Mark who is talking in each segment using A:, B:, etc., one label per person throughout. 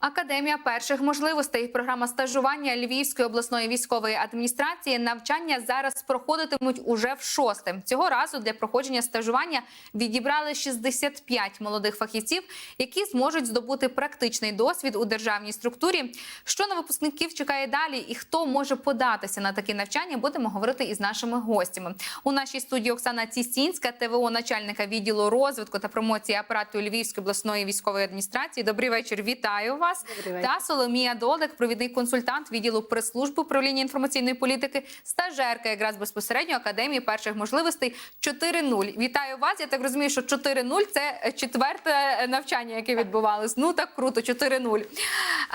A: Академія перших можливостей. Програма стажування Львівської обласної військової адміністрації. Навчання зараз проходитимуть уже в шосте. Цього разу для проходження стажування відібрали 65 молодих фахівців, які зможуть здобути практичний досвід у державній структурі. Що на випускників чекає далі, і хто може податися на такі навчання, будемо говорити із нашими гостями. У нашій студії Оксана Цісінська, ТВО начальника відділу розвитку та промоції апарату Львівської обласної військової адміністрації. Добрий вечір, вітаю вас.
B: Добрий.
A: Та Соломія Долик, провідний консультант відділу прес-служби управління інформаційної політики, стажерка якраз безпосередньо академії перших можливостей 4.0. Вітаю вас. Я так розумію, що 4.0 – це четверте навчання, яке відбувалось. Ну так круто, 4.0.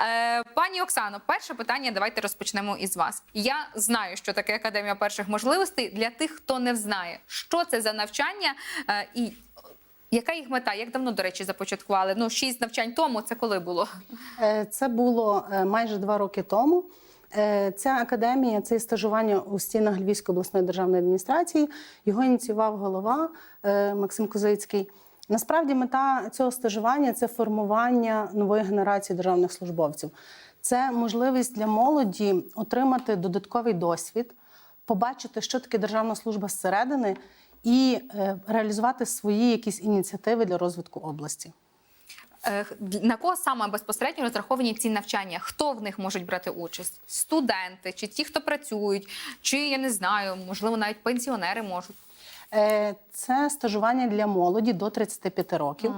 A: Е, пані Оксано, перше питання. Давайте розпочнемо із вас. Я знаю, що таке академія перших можливостей. Для тих, хто не знає, що це за навчання е, і. Яка їх мета? Як давно, до речі, започаткували? Ну, шість навчань тому. Це коли було?
B: Е, Це було е, майже два роки тому. Е, Ця академія, це стажування у стінах Львівської обласної державної адміністрації. Його ініціював голова Максим Козицький. Насправді, мета цього стажування це формування нової генерації державних службовців. Це можливість для молоді отримати додатковий досвід, побачити, що таке державна служба зсередини, і е, реалізувати свої якісь ініціативи для розвитку області.
A: Е, На кого саме безпосередньо розраховані ці навчання? Хто в них можуть брати участь? Студенти, чи ті, хто працюють, чи я не знаю, можливо, навіть пенсіонери можуть.
B: Е, Це стажування для молоді до 35 років.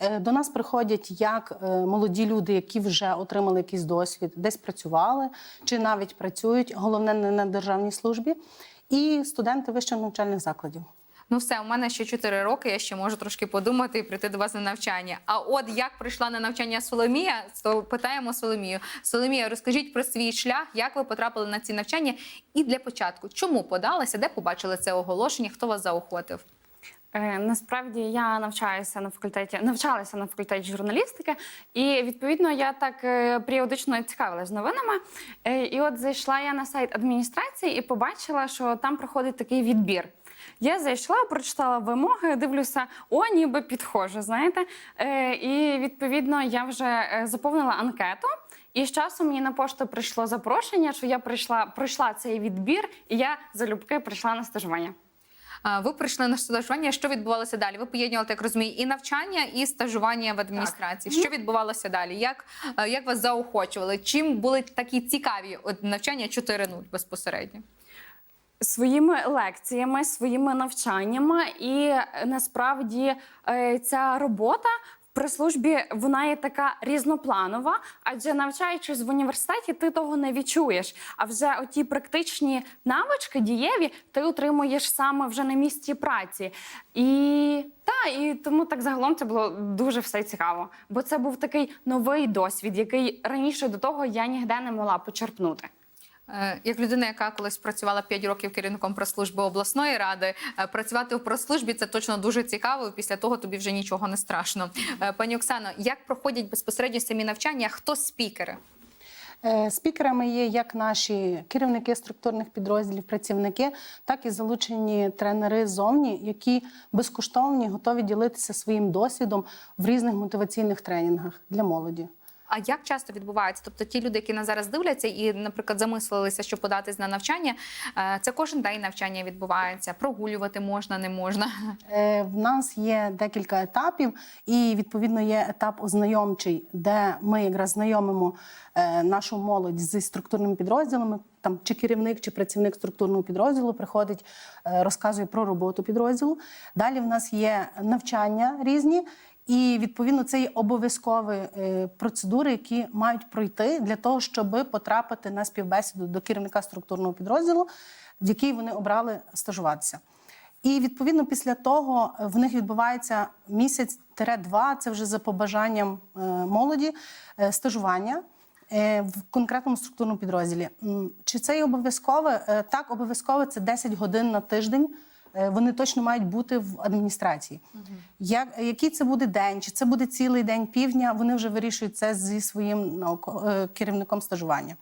B: Е, До нас приходять як молоді люди, які вже отримали якийсь досвід, десь працювали чи навіть працюють, головне не на державній службі, і студенти вищих навчальних закладів.
A: Ну, все, у мене ще 4 роки. Я ще можу трошки подумати і прийти до вас на навчання. А от як прийшла на навчання Соломія, то питаємо Соломію. Соломія, розкажіть про свій шлях, як ви потрапили на ці навчання, і для початку, чому подалися, де побачили це оголошення, хто вас заохотив?
C: Е, Насправді я навчаюся на факультеті, навчалася на факультеті журналістики, і відповідно я так е, періодично цікавилась новинами. Е, І от зайшла я на сайт адміністрації і побачила, що там проходить такий відбір. Я зайшла, прочитала вимоги, дивлюся, о, ніби підходжу, знаєте. Е, І відповідно я вже е, заповнила анкету. І з часом мені на пошту прийшло запрошення, що я прийшла, пройшла цей відбір, і я залюбки прийшла на стажування.
A: Ви прийшли на стажування. Що відбувалося далі? Ви поєднували, так розумію, і навчання, і стажування в адміністрації. Що відбувалося далі? Як, е, як вас заохочували? Чим були такі цікаві навчання 4.0 безпосередньо?
C: Своїми лекціями, своїми навчаннями, і е, насправді е, ця робота. При службі вона є така різнопланова, адже навчаючись в університеті, ти того не відчуєш. А вже оті практичні навички дієві ти отримуєш саме вже на місці праці. І та і тому так загалом це було дуже все цікаво. Бо це був такий новий досвід, який раніше до того я ніде не могла почерпнути.
A: Е, Як людина, яка колись працювала 5 років керівником прес-служби обласної ради, е, працювати в прес-службі це точно дуже цікаво. Після того тобі вже нічого не страшно. Е, Пані Оксано, як проходять безпосередньо самі навчання? Хто спікери?
B: Спікерами є як наші керівники структурних підрозділів, працівники, так і залучені тренери зовні, які безкоштовні готові ділитися своїм досвідом в різних мотиваційних тренінгах для молоді.
A: А як часто відбувається? Тобто ті люди, які нас зараз дивляться і, наприклад, замислилися, що податись на навчання, е, це кожен день навчання відбувається. Прогулювати можна, не можна.
B: Е, В нас є декілька етапів, і відповідно є етап ознайомчий, де ми якраз знайомимо е, нашу молодь зі структурними підрозділами. Там чи керівник, чи працівник структурного підрозділу приходить, розказує про роботу підрозділу. Далі в нас є навчання різні. І відповідно це є обов'язкові е, процедури, які мають пройти для того, щоб потрапити на співбесіду до керівника структурного підрозділу, в який вони обрали стажуватися. І відповідно після того е, в них відбувається місяць-два, це вже за побажанням е, молоді, стажування в конкретному структурному підрозділі. Чи це є обов'язкове? Так, обов'язково це 10 годин на тиждень. Е, Вони точно мають бути в адміністрації. Як, який це буде день? Чи це буде цілий день півдня? Вони вже вирішують це зі своїм науко- е, керівником стажування.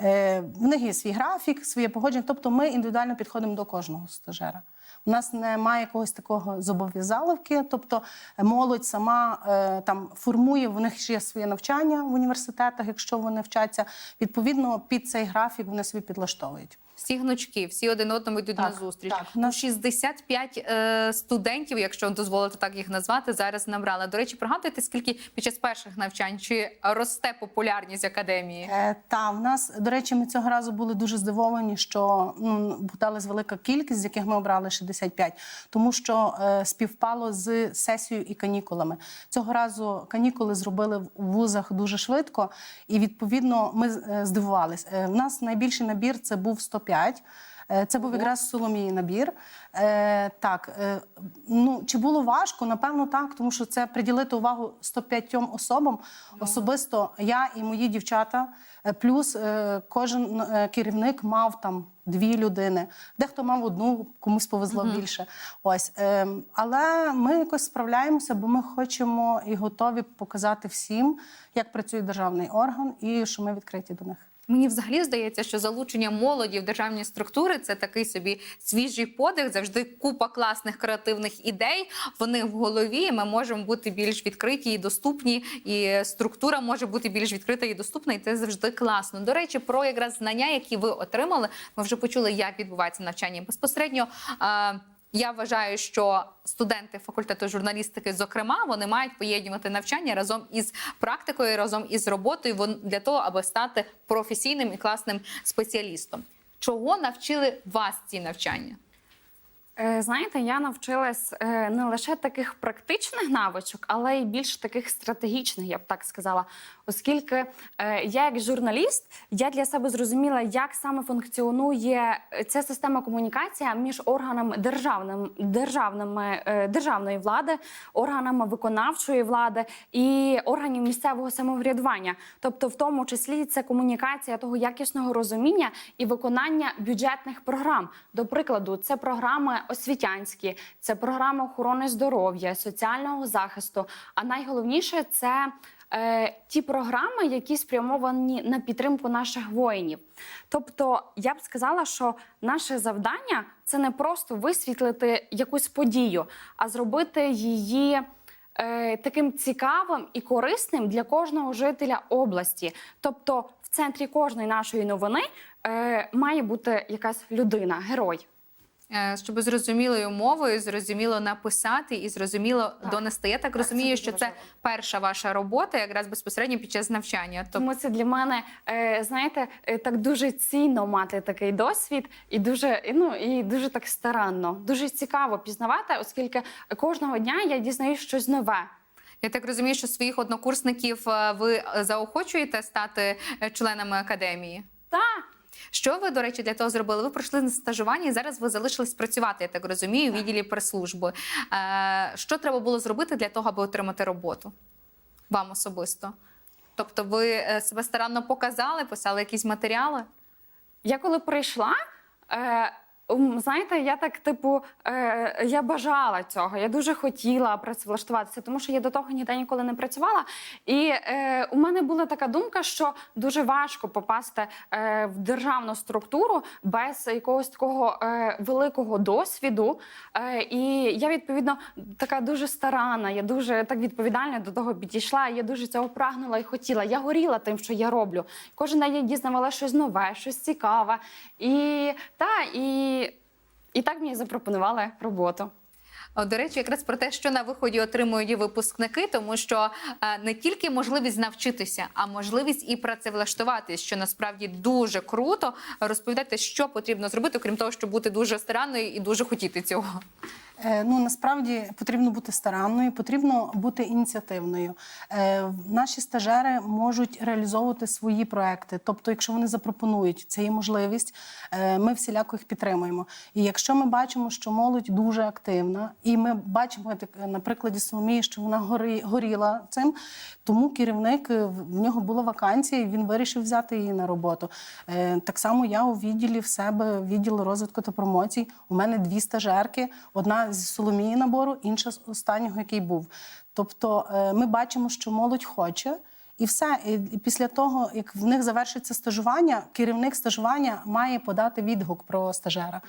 B: Е, В них є свій графік, своє погодження. Тобто ми індивідуально підходимо до кожного стажера. У нас немає якогось такого зобов'язаловки, тобто молодь сама е, там формує, в них ще є своє навчання в університетах, якщо вони вчаться. Відповідно, під цей графік вони собі підлаштовують
A: всі гнучки, всі один одному йдуть
B: так,
A: на зустріч.
B: Так.
A: Ну, 65 е, студентів, якщо дозволити так їх назвати, зараз набрали. До речі, пригадуєте, скільки під час перших навчань чи росте популярність академії?
B: Е, та в нас до речі, ми цього разу були дуже здивовані, що ну з велика кількість, з яких ми обрали 65, тому що е, співпало з сесією і канікулами. Цього разу канікули зробили в вузах дуже швидко, і відповідно ми е, здивувалися. Е, в нас найбільший набір це був 150. 45. Е, це був якраз соломій набір. Е, так, е, ну чи було важко? Напевно, так, тому що це приділити увагу 105 особам. Ну, Особисто я і мої дівчата, плюс кожен керівник мав там дві людини. Дехто мав одну, комусь повезло угу. більше. Ось але ми якось справляємося, бо ми хочемо і готові показати всім, як працює державний орган, і що ми відкриті до них.
A: Мені взагалі здається, що залучення молоді в державні структури це такий собі свіжий подих, завжди купа класних креативних ідей. Вони в голові. Ми можемо бути більш відкриті і доступні, і структура може бути більш відкрита і доступна, і це завжди класно. До речі, про якраз знання, які ви отримали, ми вже почули, як відбувається навчання безпосередньо. Я вважаю, що студенти факультету журналістики, зокрема, вони мають поєднувати навчання разом із практикою, разом із роботою для того, аби стати професійним і класним спеціалістом. Чого навчили вас ці навчання?
C: Е, Знаєте, я навчилась е, не лише таких практичних навичок, але й більш таких стратегічних, я б так сказала. Оскільки е, я, як журналіст, я для себе зрозуміла, як саме функціонує е, ця система комунікації між органами державним, державними, е, державної влади, органами виконавчої влади і органів місцевого самоврядування. Тобто, в тому числі це комунікація того якісного розуміння і виконання бюджетних програм. До прикладу, це програми освітянські, це програми охорони здоров'я, соціального захисту. А найголовніше це е, ті програми, які спрямовані на підтримку наших воїнів. Тобто, я б сказала, що наше завдання це не просто висвітлити якусь подію, а зробити її. е, Таким цікавим і корисним для кожного жителя області. Тобто, в центрі кожної нашої новини е, має бути якась людина, герой.
A: Е, Щоб зрозумілою мовою, зрозуміло написати і зрозуміло
C: Так.
A: донести. Я так,
C: Так,
A: розумію,
C: це
A: що
C: дуже
A: це перша ваша робота, якраз безпосередньо під час навчання.
C: Тому це для мене, е, знаєте, е, так дуже цінно мати такий досвід, і дуже ну і дуже так старанно, дуже цікаво пізнавати, оскільки кожного дня я дізнаюсь щось нове.
A: Я так розумію, що своїх однокурсників ви заохочуєте стати членами академії.
C: Так.
A: Що ви, до речі, для того зробили? Ви пройшли на стажування і зараз ви залишились працювати, я так розумію, у відділі прес-служби. Е, що треба було зробити для того, аби отримати роботу? Вам особисто? Тобто, ви е, себе старанно показали, писали якісь матеріали?
C: Я коли прийшла. Е, Знаєте, я так, типу, е, я бажала цього. Я дуже хотіла працевлаштуватися, тому що я до того ніде ніколи не працювала. І е, у мене була така думка, що дуже важко попасти е, в державну структуру без якогось такого е, великого досвіду. Е, і я відповідно така дуже старана, я дуже так відповідально до того підійшла. Я дуже цього прагнула і хотіла. Я горіла тим, що я роблю. Кожен день я дізнавала щось нове, щось цікаве. І та і, і так мені запропонували роботу.
A: До речі, якраз про те, що на виході отримують випускники, тому що е, не тільки можливість навчитися, а можливість і працевлаштуватись, що насправді дуже круто. розповідати, що потрібно зробити, крім того, щоб бути дуже старанною і дуже хотіти цього.
B: Е, Ну насправді потрібно бути старанною, потрібно бути ініціативною. Е, Наші стажери можуть реалізовувати свої проекти. Тобто, якщо вони запропонують це є можливість, е, ми всіляко їх підтримуємо. І якщо ми бачимо, що молодь дуже активна, і ми бачимо на прикладі Соломії, що вона горі, горіла цим, тому керівник в нього була вакансія, і він вирішив взяти її на роботу. Так само я у відділі в себе відділ розвитку та промоцій. У мене дві стажерки: одна з Соломії набору, інша з останнього, який був. Тобто, е, ми бачимо, що молодь хоче. І все. І після того, як в них завершиться стажування, керівник стажування має подати відгук про стажера.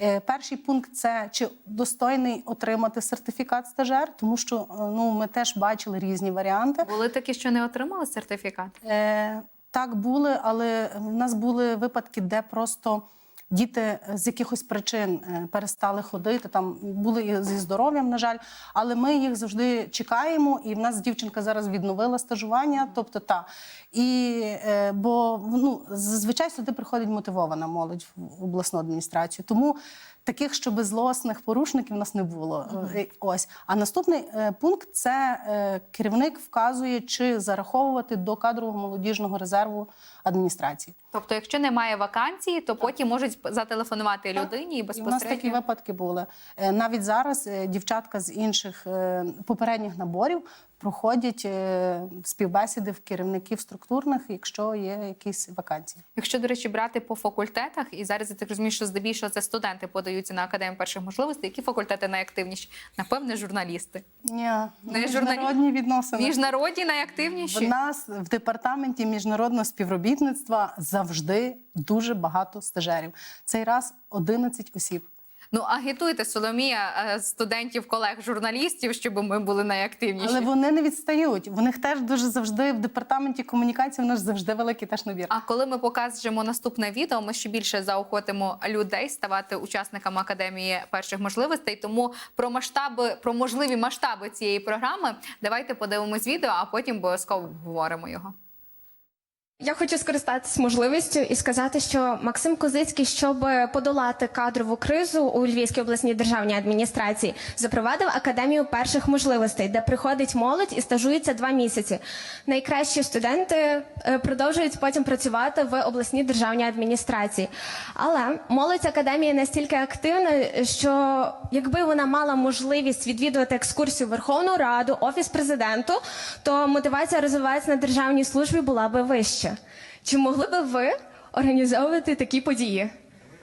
B: Е, Перший пункт це чи достойний отримати сертифікат стажер, тому що е, ну ми теж бачили різні варіанти.
A: Були такі, що не отримали сертифікат.
B: Е, так були, але в нас були випадки, де просто діти з якихось причин е, перестали ходити. Там були і зі здоров'ям, на жаль, але ми їх завжди чекаємо. І в нас дівчинка зараз відновила стажування. Тобто, та і е, бо ну зазвичай сюди приходить мотивована молодь в обласну адміністрацію. Тому таких, щоб злосних порушників у нас не було. Е, Ось. А наступний е, пункт це е, керівник вказує, чи зараховувати до кадрового молодіжного резерву адміністрації.
A: Тобто, якщо немає вакансії, то потім можуть зателефонувати людині і
B: І в нас такі випадки були. Навіть зараз дівчатка з інших попередніх наборів проходять е, співбесіди в керівників структурних, якщо є якісь вакансії.
A: Якщо, до речі, брати по факультетах, і зараз я так розумію, що здебільшого це студенти подаються на академію перших можливостей. Які факультети найактивніші? Напевне, журналісти.
B: Ні,
A: Не
B: міжнародні відносини.
A: Міжнародні найактивніші.
B: В нас в департаменті міжнародного співробітництва завжди дуже багато стажерів. Цей раз 11 осіб.
A: Ну агітуйте Соломія е, студентів, колег, журналістів, щоб ми були найактивніші.
B: Але вони не відстають. В них теж дуже завжди в департаменті комунікації. в нас завжди великий теж набір.
A: А коли ми покажемо наступне відео, ми ще більше заохотимо людей ставати учасниками академії перших можливостей. Тому про масштаби, про можливі масштаби цієї програми, давайте подивимось відео, а потім обов'язково обговоримо його.
D: Я хочу скористатися можливістю і сказати, що Максим Козицький, щоб подолати кадрову кризу у Львівській обласній державній адміністрації, запровадив академію перших можливостей, де приходить молодь і стажується два місяці. Найкращі студенти е, продовжують потім працювати в обласній державній адміністрації. Але молодь академії настільки активна, що якби вона мала можливість відвідувати екскурсію Верховну Раду, офіс президенту, то мотивація розвиватися на державній службі була би вища. Чи могли би ви організовувати такі події?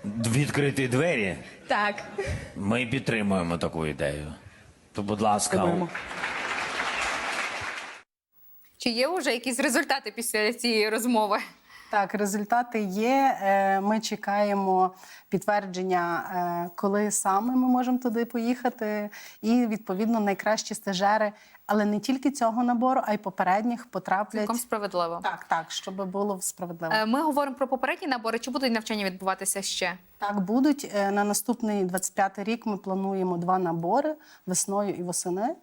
E: Відкриті двері.
D: Так.
E: Ми підтримуємо таку ідею. То, будь ласка,
A: Чи є вже якісь результати після цієї розмови?
B: Так, результати є. Е, Ми чекаємо підтвердження, е, коли саме ми можемо туди поїхати. І відповідно найкращі стажери, але не тільки цього набору, а й попередніх потраплять.
A: Цілком справедливо.
B: Так, так, щоб було справедливо.
A: Е, Ми говоримо про попередні набори. Чи будуть навчання відбуватися ще?
B: Так, будуть на наступний 25 рік. Ми плануємо два набори весною і восени.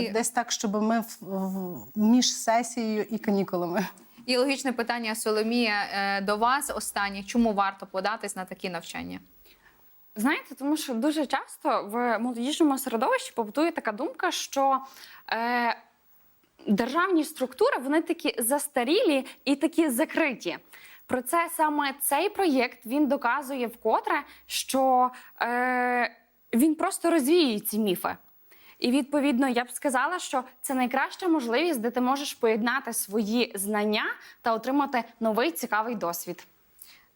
A: І-
B: Десь так, щоб ми в, в- між сесією і канікулами.
A: І логічне питання Соломія е, до вас останнє. Чому варто податись на такі навчання?
C: Знаєте, тому що дуже часто в молодіжному середовищі побутує така думка, що е, державні структури вони такі застарілі і такі закриті. Про це саме цей проєкт він доказує вкотре, що е, він просто розвіює ці міфи. І відповідно я б сказала, що це найкраща можливість, де ти можеш поєднати свої знання та отримати новий цікавий досвід.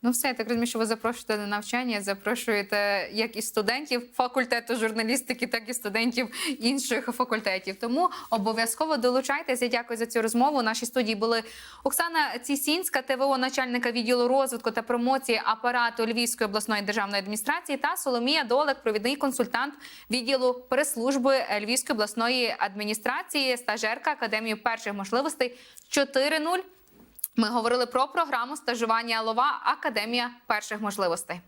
A: Ну, все, я так розумію, що ви запрошуєте на навчання, запрошуєте як і студентів факультету журналістики, так і студентів інших факультетів. Тому обов'язково долучайтеся. Дякую за цю розмову. У нашій студії були Оксана Цісінська, ТВО, начальника відділу розвитку та промоції апарату Львівської обласної державної адміністрації, та Соломія Долек, провідний консультант відділу прес-служби Львівської обласної адміністрації, стажерка Академії перших можливостей 4.0. Ми говорили про програму стажування Лова Академія перших можливостей.